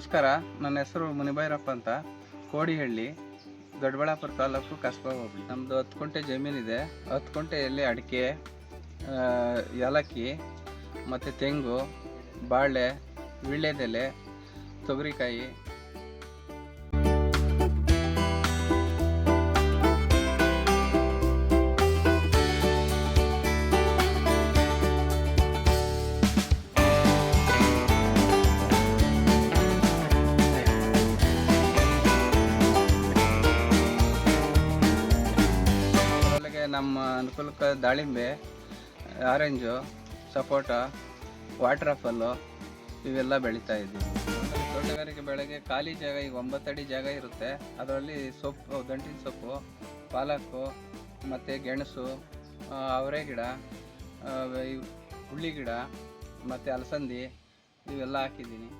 ನಮಸ್ಕಾರ. ನನ್ನ ಹೆಸರು ಮುನಿಬೈರಪ್ಪ ಅಂತ. ಕೋಡಿಹಳ್ಳಿ ದೊಡ್ಡಬಳ್ಳಾಪುರ ತಾಲೂಕು ಕಸ್ಬಾ ಹೋಗ್ಲಿ ನಮ್ಮದು ಹತ್ತು ಕುಂಟೆ ಜಮೀನಿದೆ ಹತ್ತು ಕುಂಟೆಯಲ್ಲಿ ಅಡಿಕೆ ಏಲಕ್ಕಿ, ಮತ್ತು ತೆಂಗು, ಬಾಳೆ, ವೀಳ್ಯದೆಲೆ, ತೊಗರಿಕಾಯಿ ನಮ್ಮ ಅನುಕೂಲಕ್ಕೆ ದಾಳಿಂಬೆ ಆರೆಂಜು ಸಪೋಟ ವಾಟರ್ ಆಫಲ್ಲು ಇವೆಲ್ಲ ಬೆಳೀತಾ ಇದ್ದೀವಿ. ತೋಟಗಾರಿಕೆ ಬೆಳೆಗೆ ಖಾಲಿ ಜಾಗ, ಈಗ ಒಂಬತ್ತಡಿ ಜಾಗ ಇರುತ್ತೆ. ಅದರಲ್ಲಿ ಸೊಪ್ಪು ದಂಟಿನ ಸೊಪ್ಪು, ಪಾಲಕ್ಕು, ಮತ್ತು ಗೆಣಸು ಅವರೆ ಗಿಡ ಹುಳ್ಳಿ ಗಿಡ, ಮತ್ತು ಅಲಸಂದಿ, ಇವೆಲ್ಲ ಹಾಕಿದ್ದೀನಿ.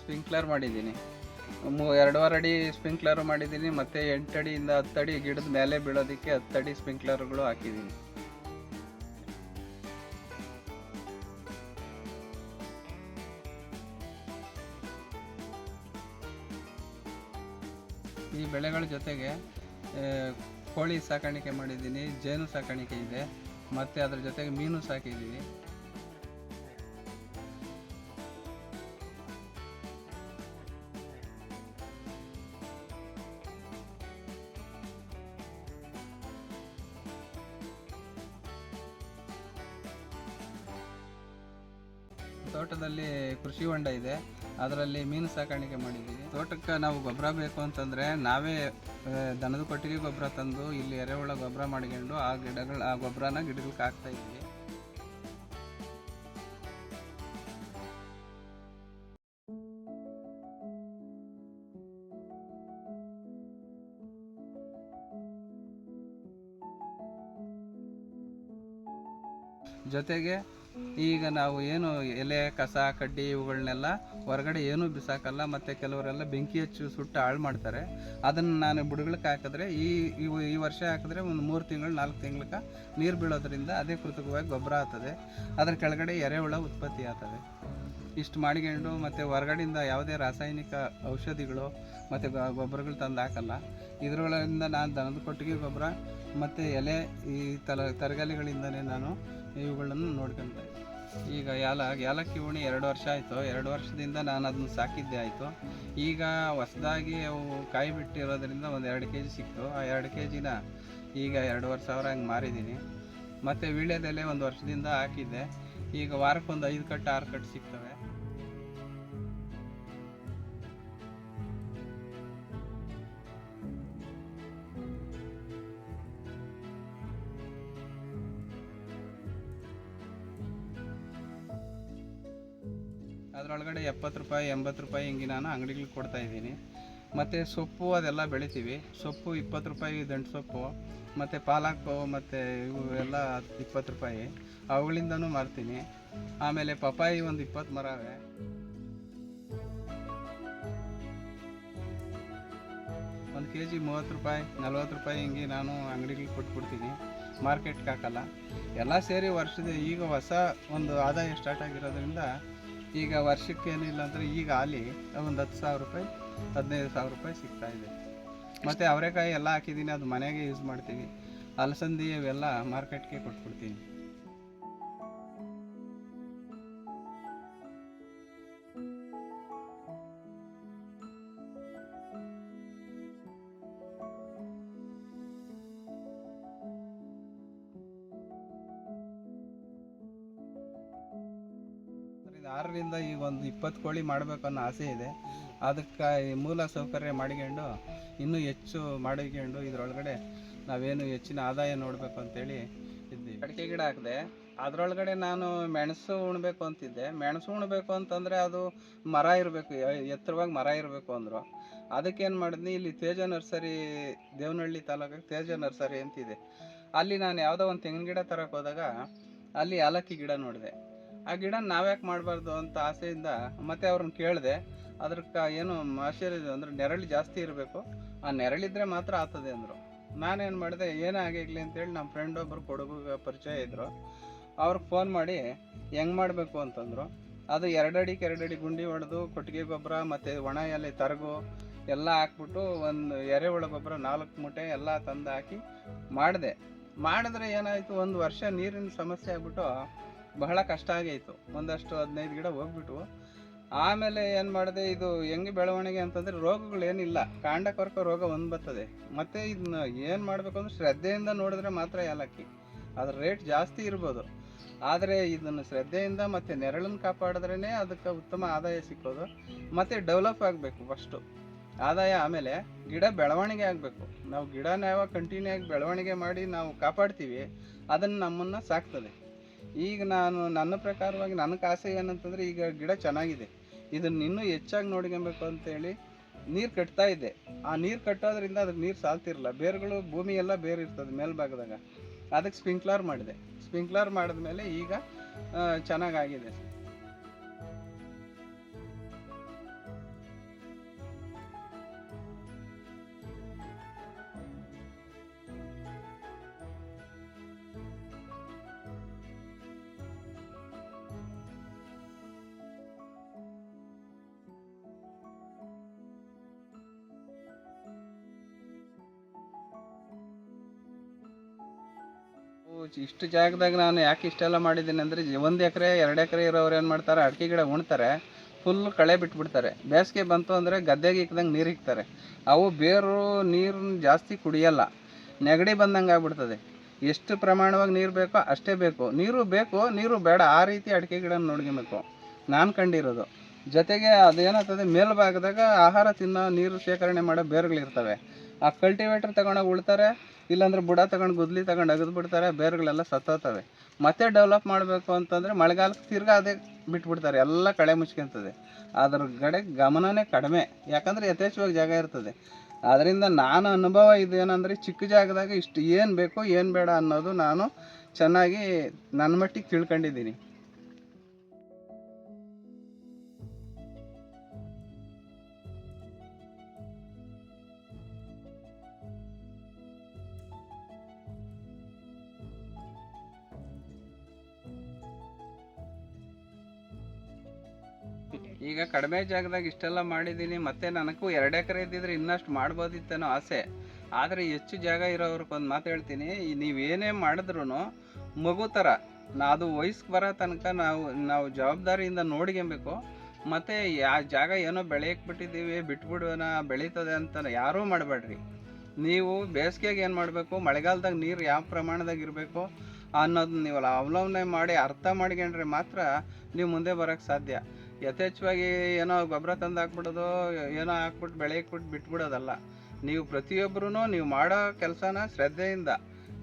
ಸ್ಪ್ರಿಂಕ್ಲರ್ ಮಾಡಿದ್ದೀನಿ. ಎರಡೂವರೆ ಅಡಿ ಸ್ಪ್ರಿಂಕ್ಲರ್ ಮಾಡಿದ್ದೀನಿ, ಮತ್ತು ಎಂಟು ಅಡಿಯಿಂದ ಹತ್ತು ಅಡಿ ಗಿಡದ ಮೇಲೆ ಬೀಳೋದಕ್ಕೆ ಹತ್ತು ಅಡಿ ಸ್ಪ್ರಿಂಕ್ಲರ್ಗಳು ಹಾಕಿದ್ದೀನಿ. ಈ ಬೆಳೆಗಳ ಜೊತೆಗೆ ಕೋಳಿ ಸಾಕಾಣಿಕೆ ಮಾಡಿದ್ದೀನಿ, ಜೇನು ಸಾಕಾಣಿಕೆ ಇದೆ, ಮತ್ತು ಅದ್ರ ಜೊತೆಗೆ ಮೀನು ಸಾಕಿದ್ದೀವಿ ತೋಟದಲ್ಲಿ ಕೃಷಿ ಹೊಂಡ ಇದೆ. ಅದರಲ್ಲಿ ಮೀನು ಸಾಕಾಣಿಕೆ ಮಾಡಿದ್ದೀವಿ. ತೋಟಕ್ಕೆ ನಾವು ಗೊಬ್ಬರ ಬೇಕು ಅಂತಂದರೆ ನಾವೇ ದನದ ಕೊಟ್ಟಿಗೆ ಗೊಬ್ಬರ ತಂದು ಇಲ್ಲಿ ಎರೆಹುಳ ಗೊಬ್ಬರ ಮಾಡ್ಕೊಂಡು ಆ ಗಿಡಗಳ, ಆ ಗೊಬ್ಬರನ ಗಿಡಗಳಿಗೆ ಹಾಕ್ತಾ ಇದ್ದೀವಿ. ಜೊತೆಗೆ ಈಗ ನಾವು ಏನು ಎಲೆ, ಕಸ, ಕಡ್ಡಿ ಇವುಗಳನ್ನೆಲ್ಲ ಹೊರಗಡೆ ಏನೂ ಬಿಸಾಕಲ್ಲ, ಮತ್ತು ಕೆಲವರೆಲ್ಲ ಬೆಂಕಿ ಹಚ್ಚು ಸುಟ್ಟು ಹಾಳು ಮಾಡ್ತಾರೆ. ಅದನ್ನು ನಾನು ಬುಡಗಳಕ್ಕೆ ಹಾಕಿದ್ರೆ ಈ ಇವು ಈ ವರ್ಷ ಹಾಕಿದ್ರೆ ಒಂದು ಮೂರು ತಿಂಗಳು, ನಾಲ್ಕು ತಿಂಗ್ಳಕ್ಕೆ ನೀರು ಬೀಳೋದ್ರಿಂದ ಅದೇ ಕೃತಕವಾಗಿ ಗೊಬ್ಬರ ಆಗ್ತದೆ. ಅದ್ರ ಕೆಳಗಡೆ ಎರೆಹುಳ ಉತ್ಪತ್ತಿ ಆಗ್ತದೆ. ಇಷ್ಟು ಮಾಡಿಕೊಂಡು ಮತ್ತು ಹೊರಗಡೆಯಿಂದ ಯಾವುದೇ ರಾಸಾಯನಿಕ ಔಷಧಿಗಳು ಮತ್ತು ಗೊಬ್ಬರಗಳು ತಂದು ಹಾಕಲ್ಲ. ಇದರೊಳಗಿಂದ ನಾನು ದನದ ಕೊಟ್ಟಿಗೆ ಗೊಬ್ಬರ, ಮತ್ತು ಎಲೆ ಈ ತಲ ತರಕಾರಿಗಳಿಂದನೇ ನಾನು ಇವುಗಳನ್ನು ನೋಡ್ಕೊಂತ ಈಗ ಯಾಲ ಏಲಕ್ಕಿ ಓಣಿ ಎರಡು ವರ್ಷ ಆಯಿತು. ಎರಡು ವರ್ಷದಿಂದ ನಾನು ಅದನ್ನು ಸಾಕಿದ್ದೆ ಆಯಿತು. ಈಗ ಹೊಸದಾಗಿ ಅವು ಕಾಯಿ ಬಿಟ್ಟಿರೋದ್ರಿಂದ ಒಂದು ಎರಡು ಕೆ ಜಿ ಸಿಕ್ತು. ಆ ಎರಡು ಕೆ ಜಿನ ಈಗ ಎರಡೂವರೆ ಸಾವಿರ ಹಂಗೆ ಮಾರಿದ್ದೀನಿ. ಮತ್ತು ವೀಳ್ಯದೆಲೆ ಒಂದು ವರ್ಷದಿಂದ ಹಾಕಿದ್ದೆ. ಈಗ ವಾರಕ್ಕೊಂದು ಐದು ಕಟ್ಟು, ಆರು ಕಟ್ಟು ಸಿಗ್ತವೆ. ಅದರೊಳಗಡೆ ಎಪ್ಪತ್ತು ರೂಪಾಯಿ, ಎಂಬತ್ತು ರೂಪಾಯಿ ಹಿಂಗೆ ನಾನು ಅಂಗಡಿಗಳಿಗೆ ಕೊಡ್ತಾ ಇದ್ದೀನಿ. ಮತ್ತು ಸೊಪ್ಪು ಅದೆಲ್ಲ ಬೆಳಿತೀವಿ. ಸೊಪ್ಪು ಇಪ್ಪತ್ತು ರೂಪಾಯಿ, ದಂಟು ಸೊಪ್ಪು. ಮತ್ತು ಪಾಲಕ್ ಮತ್ತು ಇವು ಎಲ್ಲ ಇಪ್ಪತ್ತು ರೂಪಾಯಿ. ಅವುಗಳಿಂದನೂ ಮಾರ್ತೀನಿ. ಆಮೇಲೆ ಪಪಾಯಿ ಒಂದು ಇಪ್ಪತ್ತು ಮರ ಅವೆ ಒಂದು ಕೆ ಜಿ ಮೂವತ್ತು ರೂಪಾಯಿ, ನಲ್ವತ್ತು ರೂಪಾಯಿ ಹಿಂಗೆ ನಾನು ಅಂಗಡಿಗಳಿಗೆ ಕೊಟ್ಬಿಡ್ತೀನಿ. ಮಾರ್ಕೆಟ್ಗೆ ಹಾಕಲ್ಲ. ಎಲ್ಲ ಸೇರಿ ವರ್ಷದ ಈಗ ಹೊಸ ಒಂದು ಆದಾಯ ಸ್ಟಾರ್ಟ್ ಆಗಿರೋದ್ರಿಂದ ಈಗ ವರ್ಷಕ್ಕೆ ಏನಿಲ್ಲ ಅಂದರೆ ಈಗ ಅಲ್ಲಿ ಒಂದು ಹತ್ತು ಸಾವಿರ ರೂಪಾಯಿ, ಹದಿನೈದು ಸಾವಿರ ರೂಪಾಯಿ ಸಿಗ್ತಾ ಇದೆ. ಮತ್ತು ಅವರೆಕಾಯಿ ಎಲ್ಲ ಹಾಕಿದ್ದೀನಿ, ಅದು ಮನೆಗೆ ಯೂಸ್ ಮಾಡ್ತೀವಿ. ಅಲಸಂದಿ ಇವೆಲ್ಲ ಮಾರ್ಕೆಟ್ಗೆ ಕೊಟ್ಬಿಡ್ತೀನಿ. ಆರರಿಂದ ಈಗ ಒಂದು ಇಪ್ಪತ್ತು ಕೋಳಿ ಮಾಡಬೇಕನ್ನೋ ಆಸೆ ಇದೆ. ಅದಕ್ಕೆ ಈ ಮೂಲ ಸೌಕರ್ಯ ಮಾಡಿಕೊಂಡು ಇನ್ನೂ ಹೆಚ್ಚು ಮಾಡಿಕೊಂಡು ಇದರೊಳಗಡೆ ನಾವೇನು ಹೆಚ್ಚಿನ ಆದಾಯ ನೋಡಬೇಕು ಅಂತೇಳಿ ಇದ್ದೀವಿ. ಅಡಿಕೆ ಗಿಡ ಹಾಕಿದೆ, ಅದರೊಳಗಡೆ ನಾನು ಮೆಣಸು ಉಣ್ಬೇಕು ಅಂತಿದ್ದೆ. ಮೆಣಸು ಉಣ್ಬೇಕು ಅಂತಂದರೆ ಅದು ಮರ ಇರಬೇಕು ಎತ್ತರವಾಗಿ ಮರ ಇರಬೇಕು ಅಂದರು. ಅದಕ್ಕೇನು ಮಾಡಿದ್ನಿ, ಇಲ್ಲಿ ತೇಜ ನರ್ಸರಿ, ದೇವನಹಳ್ಳಿ ತಾಲೂಕಿಗೆ ತೇಜ ನರ್ಸರಿ ಅಂತಿದೆ. ಅಲ್ಲಿ ನಾನು ಯಾವುದೋ ಒಂದು ತೆಂಗಿನ ಗಿಡ ತರಕ್ಕೆ ಹೋದಾಗ ಅಲ್ಲಿ ಏಲಕ್ಕಿ ಗಿಡ ನೋಡಿದೆ. ಆ ಗಿಡ ನಾವ್ಯಾಕೆ ಮಾಡಬಾರ್ದು ಅಂತ ಆಸೆಯಿಂದ ಮತ್ತೆ ಅವ್ರನ್ನ ಕೇಳಿದೆ ಅದಕ್ಕೆ ಏನು ಆಶ್ಚರ್ಯ ಅಂದರೆ ನೆರಳು ಜಾಸ್ತಿ ಇರಬೇಕು. ಆ ನೆರಳಿದ್ರೆ ಮಾತ್ರ ಆಗ್ತದೆ ಅಂದರು. ನಾನೇನು ಮಾಡಿದೆ, ಏನೇ ಆಗಿರ್ಲಿ ಅಂತೇಳಿ ನಮ್ಮ ಫ್ರೆಂಡ್ ಒಬ್ಬರು ಕೊಡಗು ಪರಿಚಯ ಇದ್ದರು ಅವ್ರಿಗೆ ಫೋನ್ ಮಾಡಿ, ಹೆಂಗೆ ಮಾಡಬೇಕು? ಅಂತಂದರು. ಅದು ಎರಡಡಿಗೆ ಎರಡಡಿ ಗುಂಡಿ ಹೊಡೆದು, ಕೊಟ್ಟಿಗೆ ಗೊಬ್ಬರ ಮತ್ತು ಒಣ ಎಲೆ ತರಗು, ಎಲ್ಲ ಹಾಕ್ಬಿಟ್ಟು ಒಂದು ಎರೆಹುಳ ಗೊಬ್ಬರ ನಾಲ್ಕು ಮೂಟೆ ಎಲ್ಲ ತಂದು ಹಾಕಿ ಮಾಡಿದೆ. ಮಾಡಿದ್ರೆ ಏನಾಯಿತು, ಒಂದು ವರ್ಷ ನೀರಿನ ಸಮಸ್ಯೆ ಆಗ್ಬಿಟ್ಟು ಬಹಳ ಕಷ್ಟ ಆಗೈತು. ಒಂದಷ್ಟು ಹದಿನೈದು ಗಿಡ ಹೋಗ್ಬಿಟ್ಟು ಆಮೇಲೆ ಏನು ಮಾಡಿದೆ, ಇದು ಹೆಂಗೆ ಬೆಳವಣಿಗೆ ಅಂತಂದರೆ ರೋಗಗಳೇನಿಲ್ಲ ಕಾಂಡ ಕೊರಕ ರೋಗ ಒಂದು ಬರ್ತದೆ. ಮತ್ತು ಇದನ್ನ ಏನು ಮಾಡಬೇಕು ಅಂದ್ರೆ ಶ್ರದ್ಧೆಯಿಂದ ನೋಡಿದ್ರೆ ಮಾತ್ರ ಏಲಕ್ಕಿ. ಅದ್ರ ರೇಟ್ ಜಾಸ್ತಿ ಇರ್ಬೋದು. ಆದರೆ ಇದನ್ನು ಶ್ರದ್ಧೆಯಿಂದ ಮತ್ತು ನೆರಳನ್ನು ಕಾಪಾಡಿದ್ರೇ ಅದಕ್ಕೆ ಉತ್ತಮ ಆದಾಯ ಸಿಕ್ಕೋದು. ಮತ್ತು ಡೆವಲಪ್ ಆಗಬೇಕು ಫಸ್ಟು. ಆದಾಯ ಆಮೇಲೆ ಗಿಡ ಬೆಳವಣಿಗೆ ಆಗಬೇಕು. ನಾವು ಗಿಡನ ಯಾವಾಗ ಕಂಟಿನ್ಯೂ ಆಗಿ ಬೆಳವಣಿಗೆ ಮಾಡಿ ನಾವು ಕಾಪಾಡ್ತೀವಿ, ಅದನ್ನು ನಮ್ಮನ್ನು ಸಾಕ್ತದೆ. ಈಗ ನಾನು ನನ್ನ ಪ್ರಕಾರವಾಗಿ ನನ್ನ ಆಸೆ ಏನಂತಂದರೆ ಈಗ ಗಿಡ ಚೆನ್ನಾಗಿದೆ. ಇದನ್ನು ಇನ್ನೂ ಹೆಚ್ಚಾಗಿ ನೋಡ್ಕೊಬೇಕು ಅಂತೇಳಿ ನೀರು ಕಟ್ತಾ ಇದ್ದೆ ಆ ನೀರು ಕಟ್ಟೋದ್ರಿಂದ ಅದಕ್ಕೆ ನೀರು ಸಾಲ್ತಿರಲ್ಲ. ಬೇರುಗಳು ಭೂಮಿ ಎಲ್ಲ ಬೇರೆ ಇರ್ತದೆ ಮೇಲ್ಭಾಗದಾಗ. ಅದಕ್ಕೆ ಸ್ಪ್ರಿಂಕ್ಲರ್ ಮಾಡಿದೆ. ಸ್ಪ್ರಿಂಕ್ಲರ್ ಮಾಡಿದ್ಮೇಲೆ ಈಗ ಚೆನ್ನಾಗಾಗಿದೆ. ಇಷ್ಟು ಜಾಗದಾಗ ನಾನು ಯಾಕೆ ಇಷ್ಟೆಲ್ಲ ಮಾಡಿದ್ದೀನಿ ಅಂದರೆ ಒಂದು ಎಕರೆ, ಎರಡು ಎಕರೆ ಇರೋರು ಏನು ಮಾಡ್ತಾರೆ? ಅಡಿಕೆ ಗಿಡ ಉಣ್ತಾರೆ ಫುಲ್ ಕಳೆ ಬಿಟ್ಬಿಡ್ತಾರೆ. ಬೇಸಿಗೆ ಬಂತು ಅಂದರೆ ಗದ್ದೆಗೆ ಇಕ್ದಂಗೆ ನೀರು ಇಕ್ತಾರೆ ಅವು ಬೇರು ನೀರನ್ನ ಜಾಸ್ತಿ ಕುಡಿಯಲ್ಲ. ನೆಗಡಿ ಬಂದಂಗೆ ಆಗ್ಬಿಡ್ತದೆ. ಎಷ್ಟು ಪ್ರಮಾಣವಾಗಿ ನೀರು ಬೇಕೋ ಅಷ್ಟೇ ಬೇಕು. ನೀರು ಬೇಕು, ನೀರು ಬೇಡ. ಆ ರೀತಿ ಅಡಿಕೆ ಗಿಡ ನೋಡ್ಕೊಬೇಕು ನಾನು ಕಂಡಿರೋದು. ಜೊತೆಗೆ ಅದೇನಾಗ್ತದೆ ಮೇಲ್ಭಾಗದಾಗ ಆಹಾರ ತಿನ್ನೋ ನೀರು ಶೇಖರಣೆ ಮಾಡೋ ಬೇರುಗಳಿರ್ತವೆ. ಆ ಕಲ್ಟಿವೇಟ್ರ್ ತಗೊಂಡೋಗಿ ಉಳ್ತಾರೆ. ಇಲ್ಲಾಂದ್ರೆ ಬುಡ ತಗೊಂಡು, ಗುದ್ಲಿ ತಗೊಂಡು ಅಗದು ಬಿಡ್ತಾರೆ, ಬೇರುಗಳೆಲ್ಲ ಸತ್ತೋತವೆ ಮತ್ತೆ ಡೆವಲಪ್ ಮಾಡಬೇಕು ಅಂತಂದರೆ ಮಳೆಗಾಲಕ್ಕೆ ತಿರ್ಗಾ ಅದೇ ಬಿಟ್ಬಿಡ್ತಾರೆ, ಎಲ್ಲ ಕಳೆ ಮುಚ್ಕೊಂತದೆ. ಅದ್ರ ಕಡೆ ಗಮನನೇ ಕಡಿಮೆ. ಯಾಕಂದರೆ ಯಥೇಚ್ಛವಾಗಿ ಜಾಗ ಇರ್ತದೆ. ಅದರಿಂದ ನಾನು ಅನುಭವ ಇದೇನಂದರೆ ಚಿಕ್ಕ ಜಾಗದಾಗ ಇಷ್ಟು ಏನು ಬೇಕು ಏನು ಬೇಡ ಅನ್ನೋದು ನಾನು ಚೆನ್ನಾಗಿ ನನ್ನ ಮಟ್ಟಿಗೆ ತಿಳ್ಕೊಂಡಿದ್ದೀನಿ. ಈಗ ಕಡಿಮೆ ಜಾಗದಾಗ ಇಷ್ಟೆಲ್ಲ ಮಾಡಿದ್ದೀನಿ, ಮತ್ತೆ ನನಗೂ ಎರಡು ಎಕರೆ ಇದ್ದಿದ್ರೆ ಇನ್ನಷ್ಟು ಮಾಡ್ಬೋದಿತ್ತೇನೋ ಆಸೆ. ಆದರೆ ಹೆಚ್ಚು ಜಾಗ ಇರೋರ್ಗೆ ಒಂದು ಮಾತು ಹೇಳ್ತೀನಿ ನೀವೇನೇ ಮಾಡಿದ್ರು ಮಗು ಥರ ನಾ ಅದು ವಯಸ್ಸಿಗೆ ಬರೋ ತನಕ ನಾವು ನಾವು ಜವಾಬ್ದಾರಿಯಿಂದ ನೋಡ್ಕೊಬೇಕು ಮತ್ತು ಯಾ ಜಾಗ ಏನೋ ಬೆಳೆಯಕ್ಕೆ ಬಿಟ್ಟಿದ್ದೀವಿ, ಬಿಟ್ಬಿಡೋಣ, ಬೆಳೀತದೆ ಅಂತ ಯಾರೂ ಮಾಡಬೇಡ್ರಿ ನೀವು ಬೇಸಿಗೆಗೆ ಏನು ಮಾಡಬೇಕು, ಮಳೆಗಾಲದಾಗ ನೀರು ಯಾವ ಪ್ರಮಾಣದಾಗ ಇರಬೇಕು ಅನ್ನೋದನ್ನ ನೀವು ಅವಲಂಬನೆ ಮಾಡಿ, ಅರ್ಥ ಮಾಡ್ಕೊಂಡ್ರೆ ಮಾತ್ರ ನೀವು ಮುಂದೆ ಬರೋಕ್ಕೆ ಸಾಧ್ಯ. ಯಥೇಚ್ಛವಾಗಿ ಏನೋ ಗೊಬ್ಬರ ತಂದು ಹಾಕ್ಬಿಡೋದು, ಏನೋ ಹಾಕ್ಬಿಟ್ಟು ಬೆಳೆಯಕ್ಬಿಟ್ಟು ಬಿಟ್ಬಿಡೋದಲ್ಲ. ನೀವು ಪ್ರತಿಯೊಬ್ಬರೂ ನೀವು ಮಾಡೋ ಕೆಲಸನ ಶ್ರದ್ಧೆಯಿಂದ,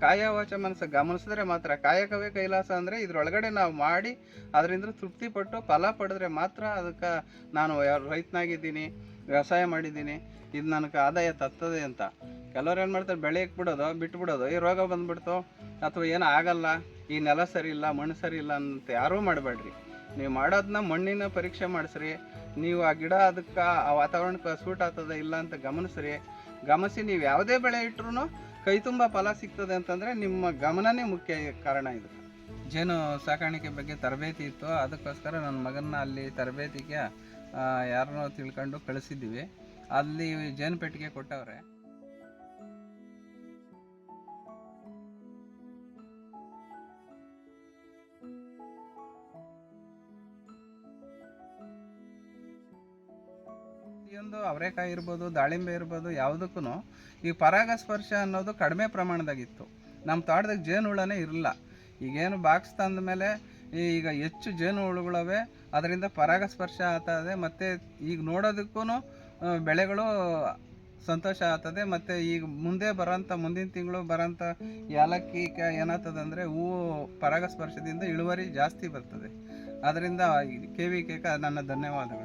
ಕಾಯವಾಚ ಮನಸ್ಸು ಗಮನಿಸಿದ್ರೆ ಮಾತ್ರ, ಕಾಯಕವೇ ಕೈಲಾಸ ಅಂದರೆ ಇದರೊಳಗಡೆ ನಾವು ಮಾಡಿ ಅದರಿಂದ ತೃಪ್ತಿ ಪಟ್ಟು ಫಲ ಪಡೆದ್ರೆ ಮಾತ್ರ ಅದಕ್ಕೆ ನಾನು ರೈತನಾಗಿದ್ದೀನಿ, ವ್ಯವಸಾಯ ಮಾಡಿದ್ದೀನಿ, ಇದು ನನಗೆ ಆದಾಯ ತತ್ತದೆ ಅಂತ. ಕೆಲವ್ರು ಏನು ಮಾಡ್ತಾರೆ ಬೆಳೆ ಬಿಡೋದು, ಬಿಟ್ಬಿಡೋದು, ಈ ರೋಗ ಬಂದ್ಬಿಡ್ತು, ಅಥವಾ ಏನೂ ಆಗಲ್ಲ, ಈ ನೆಲ ಸರಿ ಇಲ್ಲ, ಮಣ್ಣು ಸರಿ ಇಲ್ಲ ಅಂತ ಯಾರೂ ಮಾಡಬೇಡ್ರಿ. ನೀವು ಮಾಡೋದನ್ನ ಮಣ್ಣಿನ ಪರೀಕ್ಷೆ ಮಾಡಿಸ್ರಿ. ನೀವು ಆ ಗಿಡ ಅದಕ್ಕೆ ಆ ವಾತಾವರಣಕ್ಕೆ ಸೂಟ್ ಆಗ್ತದೆ ಇಲ್ಲ ಅಂತ ಗಮನಿಸ್ರಿ. ಗಮನಿಸಿ ನೀವು ಯಾವುದೇ ಬೆಳೆ ಇಟ್ರು ಕೈ ತುಂಬ ಫಲ ಸಿಗ್ತದೆ ಅಂತಂದರೆ ನಿಮ್ಮ ಗಮನನೇ ಮುಖ್ಯ ಕಾರಣ ಇದು. ಜೇನು ಸಾಕಾಣಿಕೆ ಬಗ್ಗೆ ತರಬೇತಿ ಇತ್ತು. ಅದಕ್ಕೋಸ್ಕರ ನನ್ನ ಮಗನ ಅಲ್ಲಿ ತರಬೇತಿಗೆ ಯಾರನ್ನೋ ತಿಳ್ಕೊಂಡು ಕಳಿಸಿದ್ದೀವಿ. ಅಲ್ಲಿ ಜೇನು ಪೆಟ್ಟಿಗೆ ಕೊಟ್ಟವ್ರೆ. ಪ್ರತಿಯೊಂದು ಅವರೆಕಾಯಿ ಇರ್ಬೋದು, ದಾಳಿಂಬೆ ಇರ್ಬೋದು ಯಾವುದಕ್ಕೂ ಈ ಪರಾಗಸ್ಪರ್ಶ ಅನ್ನೋದು ಕಡಿಮೆ ಪ್ರಮಾಣದಾಗಿತ್ತು. ನಮ್ಮ ತೋಟದಾಗ ಜೇನುಹುಳನೇ ಇರಲಿಲ್ಲ. ಈಗೇನು ಬಾಕ್ಸ್ ತಂದ ಮೇಲೆ ಈಗ ಹೆಚ್ಚು ಜೇನು ಹುಳುಗಳವೆ, ಅದರಿಂದ ಪರಾಗಸ್ಪರ್ಶ ಆಗ್ತದೆ, ಮತ್ತು ಈಗ ನೋಡೋದಕ್ಕೂ ಬೆಳೆಗಳು ಸಂತೋಷ ಆಗ್ತದೆ, ಮತ್ತು ಈಗ ಮುಂದೆ ಬರೋಂಥ, ಮುಂದಿನ ತಿಂಗಳು ಬರೋಂಥ ಏಲಕ್ಕಿ ಏನಾಗ್ತದೆ ಅಂದರೆ ಹೂವು ಪರಾಗಸ್ಪರ್ಶದಿಂದ ಇಳುವರಿ ಜಾಸ್ತಿ ಬರ್ತದೆ. ಅದರಿಂದ ಕೆ ವಿ ಕೇಕ ನನ್ನ ಧನ್ಯವಾದಗಳು.